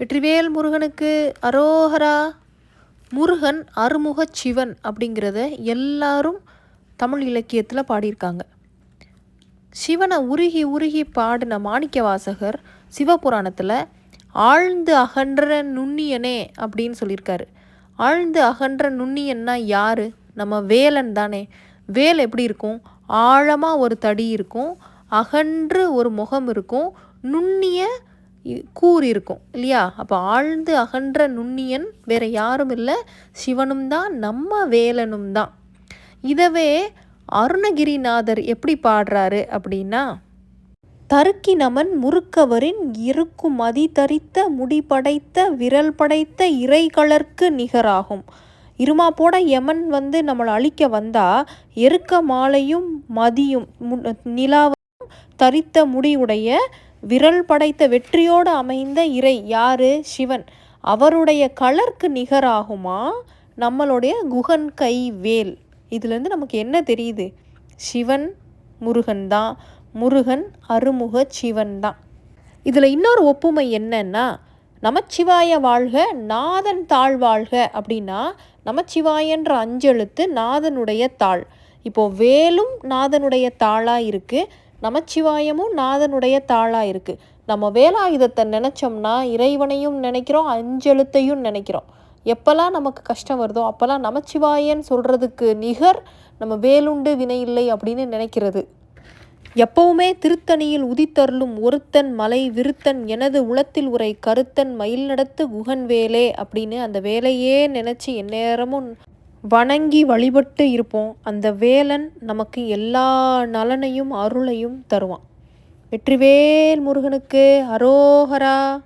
வெற்றிவேல் முருகனுக்கு அரோஹரா முருகன் அருமுகச் சிவன் அப்படிங்கிறத எல்லாரும் தமிழ் இலக்கியத்தில் பாடியிருக்காங்க. சிவனை உருகி உருகி பாடின மாணிக்க வாசகர் சிவபுராணத்தில் ஆழ்ந்து அகன்ற நுண்ணியனே அப்படின்னு சொல்லியிருக்காரு. ஆழ்ந்து அகன்ற நுண்ணியன்னா யார்? நம்ம வேலன் தானே. வேல் எப்படி இருக்கும்? ஆழமாக ஒரு தடி இருக்கும். அகன்று ஒரு முகம் இருக்கும். நுண்ணிய கூர் இருக்கும் இல்லையா? அப்போ ஆழ்ந்து அகன்ற நுண்ணியன் வேற யாரும் இல்லை சிவனும் தான் நம்ம வேலனும் தான். இதவே அருணகிரிநாதர் எப்படி பாடுறாரு அப்படின்னா தருக்கினமன் முறுக்கவரின் இருக்கும் மதி தரித்த முடி படைத்த விரல் படைத்த இறைகளற்கு நிகராகும். இருமா போட யமன் வந்து நம்மளை அழிக்க வந்தா எருக்க மாலையும் மதியும் நிலாவும் தரித்த முடியுடைய விரல் படைத்த வெற்றியோடு அமைந்த இறை யாரு? சிவன். அவருடைய கலர்க்கு நிகராகுமா? நம்மளுடைய குகன் கை வேல். இதுலேருந்து நமக்கு என்ன தெரியுது? சிவன் முருகன் தான். முருகன் அருமுக சிவன் தான். இதில் இன்னொரு ஒப்புமை என்னன்னா நமச்சிவாய வாழ்க நாதன் தாழ் வாழ்க அப்படின்னா நமச்சிவாயன்ற அஞ்செழுத்து நாதனுடைய தாள் இப்போது வேலும் நாதனுடைய தாளாக இருக்குது நமச்சிவாயமும் நாதனுடைய தாளாக இருக்குது நம்ம வேலாயுதத்தை நினச்சோம்னா இறைவனையும் நினைக்கிறோம் அஞ்செழுத்தையும் நினைக்கிறோம். எப்போல்லாம் நமக்கு கஷ்டம் வருதோ அப்போல்லாம் நமச்சிவாயன்னு சொல்கிறதுக்கு நிகர் நம்ம வேலுண்டு வினை இல்லை அப்படின்னு நினைக்கிறது. எப்பவுமே திருத்தணியில் உதித்தருளும் ஒருத்தன் மலை விருத்தன் எனது உளத்தில் உரை கருத்தன் மயில் நடத்து குகன் வேலே அப்படின்னு அந்த வேலையே நினச்சி எந்நேரமும் வணங்கி வழிபட்டு இருப்போம். அந்த வேலன் நமக்கு எல்லா நலனையும் அருளையும் தருவான். வெற்றிவேல் முருகனுக்கு அரோஹரா